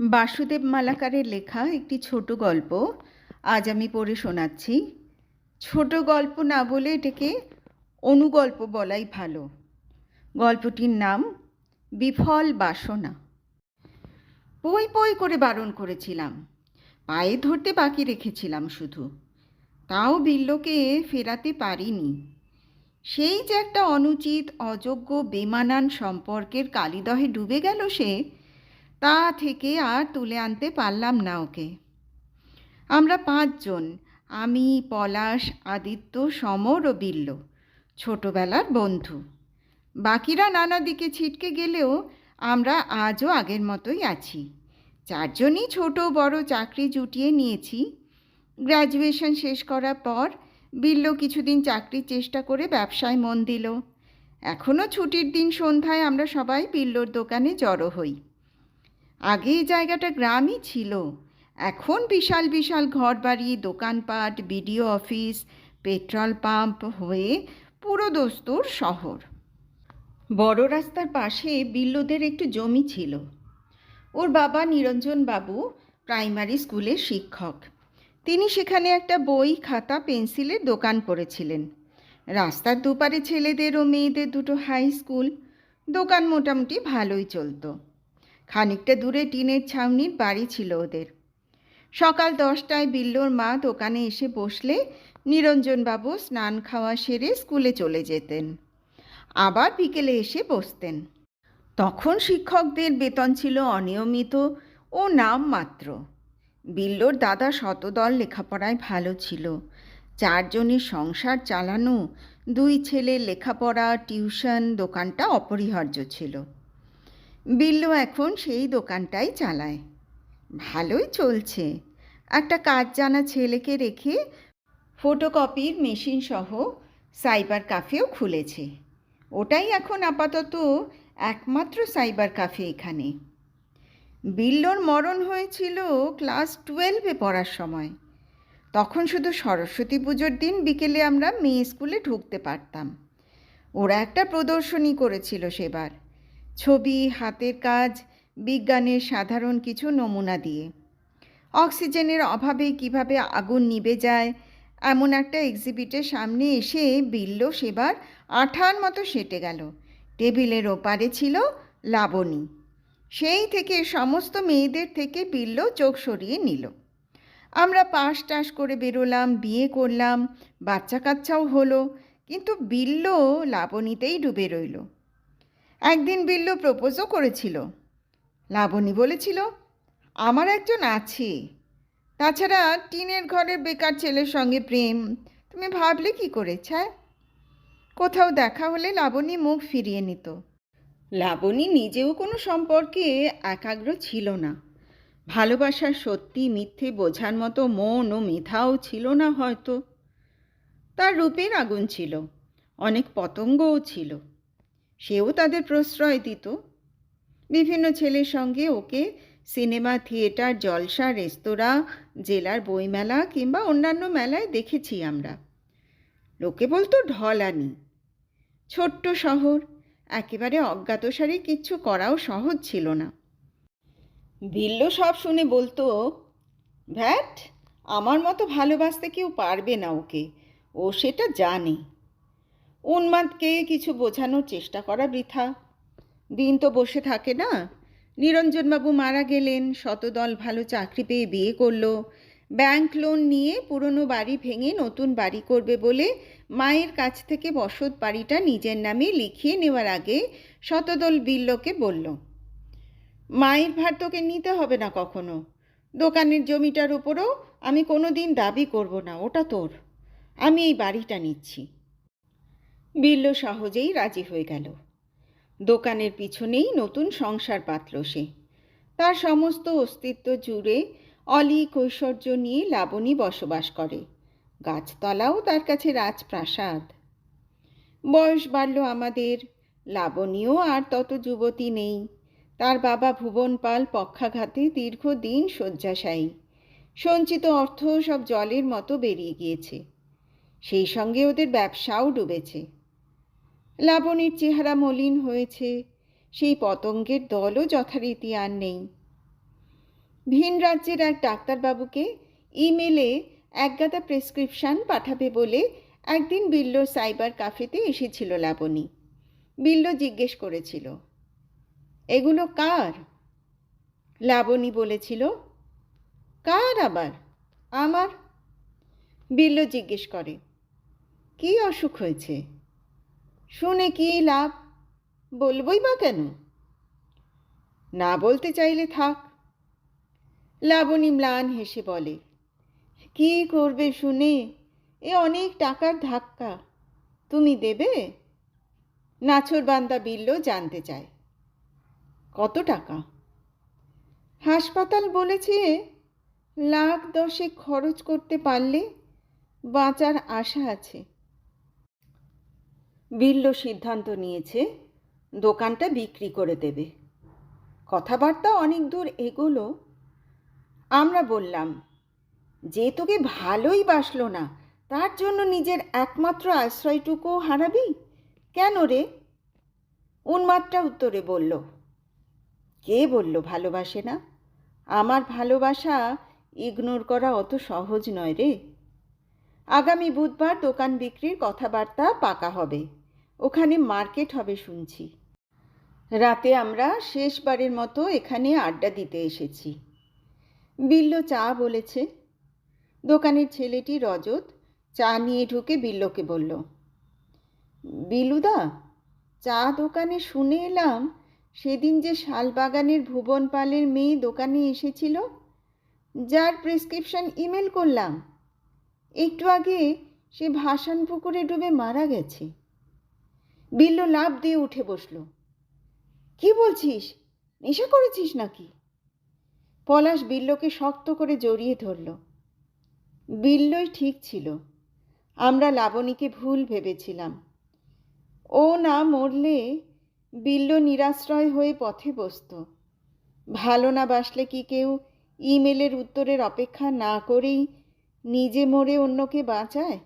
বাসুদেব মালাকারের লেখা একটি ছোট গল্প। আজ আমি পড়ে শোনাচ্ছি। ছোট গল্প না বলে এটাকে অনুগল্প বলাই ভালো। গল্পটির নাম, বিফল বাসনা। পই পই করে বারণ করেছিলাম। পায়ে ধরতে বাকি রেখেছিলাম শুধু। তাও বিল্লকে ফেরাতে পারিনি। সেই যে একটা অনুচিত, অযোগ্য, বেমানান সম্পর্কের কালিদহে ডুবে গেল সে তা থেকে আর তুলে আনতে পারলাম না ওকে। আমরা পাঁচজন, আমি, পলাশ, আদিত্য, সমর ও বিল্ল, ছোটবেলার বন্ধু। বাকিরা নানা দিকে ছিটকে গেলেও আমরা আজও আগের মতোই আছি। চারজনই ছোট বড় চাকরি জুটিয়ে নিয়েছি। গ্র্যাজুয়েশন শেষ করার পর বিল্ল কিছুদিন চাকরির চেষ্টা করে ব্যবসায় মন দিল। এখনও ছুটির দিন সন্ধ্যায় আমরা সবাই বিল্লর দোকানে জড়ো হই। আগে জায়গাটা গ্রামই ছিল। এখন বিশাল বিশাল ঘরবাড়ি, দোকানপাট, বিডিও অফিস, পেট্রোল পাম্প হয়ে পুরো দস্তুর শহর। বড় রাস্তার পাশে বিল্লদের একটু জমি ছিল। ওর বাবা নিরঞ্জন বাবু, প্রাইমারি স্কুলের শিক্ষক। তিনি সেখানে একটা বই, খাতা, পেন্সিলের দোকান করেছিলেন। রাস্তার দুপারে ছেলেদের ও মেয়েদের দুটো হাই স্কুল। দোকান মোটামুটি ভালোই চলতো। খানিকটা দূরে টিনের ছাউনির বাড়ি ছিল ওদের। সকাল দশটায় বিল্লোর মা দোকানে এসে বসলে নিরঞ্জনবাবু স্নান খাওয়া সেরে স্কুলে চলে যেতেন। আবার বিকেলে এসে বসতেন। তখন শিক্ষকদের বেতন ছিল অনিয়মিত ও নাম মাত্র। বিল্লোর দাদা শতদল লেখাপড়ায় ভালো ছিল। চারজনের সংসার চালানো, দুই ছেলের লেখাপড়া, টিউশন, দোকানটা অপরিহার্য ছিল। বিল্লু এখন সেই দোকানটাই চালায়। ভালোই চলছে। একটা কাজ জানা ছেলেকে রেখে ফটোকপির মেশিন সহ সাইবার কাফেও খুলেছে। ওটাই এখন আপাতত একমাত্র সাইবার কাফে এখানে। বিল্লোর মরণ হয়েছিল ক্লাস টুয়েলভে পড়ার সময়। তখন শুধু সরস্বতী পুজোর দিন বিকেলে আমরা মেয়ে স্কুলে ঢুকতে পারতাম। ওরা একটা প্রদর্শনী করেছিল সেবার। ছবি, হাতের কাজ, বিজ্ঞানের সাধারণ কিছু নমুনা দিয়ে। অক্সিজেনের অভাবে কীভাবে আগুন নিভে যায়, এমন একটা এক্সিবিটের সামনে এসে বিল্ল সেবার আঠার মতো সেটে গেল। টেবিলের ওপারে ছিল লাবণী। সেই থেকে সমস্ত মেয়েদের থেকে বিল্ল চোখ সরিয়ে নিল। আমরা পাশ টাস করে বেরোলাম, বিয়ে করলাম বাচ্চা কাচ্চাও হলো, কিন্তু বিল্ল লাবণীতেই ডুবে রইল। একদিন বিল্লু প্রপোজও করেছিল। লাবণী বলেছিল, আমার একজন আছে। তাছাড়া টিনের ঘরের বেকার ছেলের সঙ্গে প্রেম। তুমি ভাবলে কি করে, ছায়? কোথাও দেখা হলে লাবণী মুখ ফিরিয়ে নিত। লাবণী নিজেও কোনো সম্পর্কে একাগ্র ছিল না। ভালোবাসার সত্যি মিথ্যে বোঝার মতো মন ও মেধাও ছিল না হয়তো। তার রূপের আগুন ছিল, অনেক পতঙ্গও ছিল। সেও তাদের প্রশ্রয় দিত। বিভিন্ন ছেলের সঙ্গে ওকে সিনেমা, থিয়েটার, জলসা, রেস্তোরাঁ, জেলার বইমেলা কিংবা অন্যান্য মেলায় দেখেছি আমরা। লোকে বলতো ঢলানি। ছোট্ট শহর, একেবারে অজ্ঞাতসারে কিচ্ছু করাও সহজ ছিল না। বিল্ল সব শুনে বলতো, ভ্যাট, আমার মতো ভালোবাসতে কেউ পারবে না ওকে। ও সেটা জানে। উন্মাদকে কিছু বোঝানোর চেষ্টা করা বৃথা। দিন তো বসে থাকে না। নিরঞ্জনবাবু মারা গেলেন, শতদল ভালো চাকরি পেয়ে বিয়ে করল। ব্যাংক লোন নিয়ে পুরনো বাড়ি ভেঙে নতুন বাড়ি করবে বলে মায়ের কাছ থেকে বসত বাড়িটা নিজের নামে লিখিয়ে নেওয়ার আগে শতদল বিল্লকে বলল, মায়ের ভার তোকে নিতে হবে না কখনো। দোকানের জমিটার উপরও আমি কোনো দিন দাবি করব না, ওটা তোর। আমি এই বাড়িটা নিচ্ছি। বিল্ল সহজেই রাজি হয়ে গেল। দোকানের পিছনেই নতুন সংসার পাতল সে। তার সমস্ত অস্তিত্ব জুড়ে অলিক ঐশ্বর্য নিয়ে লাবণী বসবাস করে। গাছতলাও তার কাছে রাজপ্রাসাদ। বয়স বাড়ল আমাদের, লাবণীও আর তত যুবতী নেই। তার বাবা ভুবন পাল পক্ষাঘাতে দীর্ঘদিন শয্যাশায়ী। সঞ্চিত অর্থ সব জলের মতো বেরিয়ে গিয়েছে। সেই সঙ্গে ওদের ব্যবসাও ডুবেছে। লাবণীর চেহারা মলিন হয়েছে। সেই পতঙ্গের দলও যথারীতি আর নেই। ভিন রাজ্যের এক ডাক্তারবাবুকে ইমেলে একগাদা প্রেসক্রিপশন পাঠাবে বলে একদিন বিল্লোর সাইবার কাফেতে এসেছিল লাবণী। বিল্লো জিজ্ঞেস করেছিল, এগুলো কার? লাবণী বলেছিল, কার আবার? আমার? বিল্লো জিজ্ঞেস করে, কি অসুখ হয়েছে? শুনে কি লাভ? বলবই বা কেন? না বলতে চাইলে থাক। লাবণী ম্লান হেসে বলে, কি করবে শুনে? এ অনেক টাকার ধাক্কা। তুমি দেবে? নাছর বান্দা বিল্লো জানতে চায়, কত টাকা? হাসপাতাল বলেছে, লাখ দশে খরচ করতে পারলে বাঁচার আশা আছে। বিল্লো সিদ্ধান্ত নিয়েছে, দোকানটা বিক্রি করে দেবে। কথাবার্তা অনেক দূর এগোলো। আমরা বললাম, যে তোকে ভালোই বাসলো না, তার জন্য নিজের একমাত্র আশ্রয়টুকু হারাবি? কেন রে? উন্মাদটা উত্তরে বলল, কে বলল ভালোবাসে না? আমার ভালোবাসা ইগনোর করা অত সহজ নয় রে। আগামী বুধবার দোকান বিক্রির কথাবার্তা পাকা হবে। ওখানে মার্কেট হবে শুনছি। রাতে আমরা শেষবারের মতো এখানে আড্ডা দিতে এসেছি। বিল্লো চা বলেছে। দোকানের ছেলেটি রজত চা নিয়ে ঢুকে বিল্লোকে বলল, বিলুদা, চা দোকানে শুনে এলাম সেদিন যে শালবাগানের ভুবন পালের মেয়ে দোকানে এসেছিল, যার প্রেসক্রিপশন ইমেল করলাম। একটু আগে সে ভাসান পুকুরে ডুবে মারা গেছে। বিল্লো লাভ দিয়ে উঠে বসল। কি বলছিস? নেশা করেছিস নাকি? পলাশ বিল্লোকে শক্ত করে জড়িয়ে ধরল। বিল্লই ঠিক ছিল। আমরা লাবণীকে ভুল ভেবেছিলাম। ও না মরলে বিল্ল নিরাশ্রয় হয়ে পথে বসত। ভালো না বাসলে কি কেউ ইমেলের উত্তরের অপেক্ষা না করেই নিজে মরে অন্যকে বাঁচায়?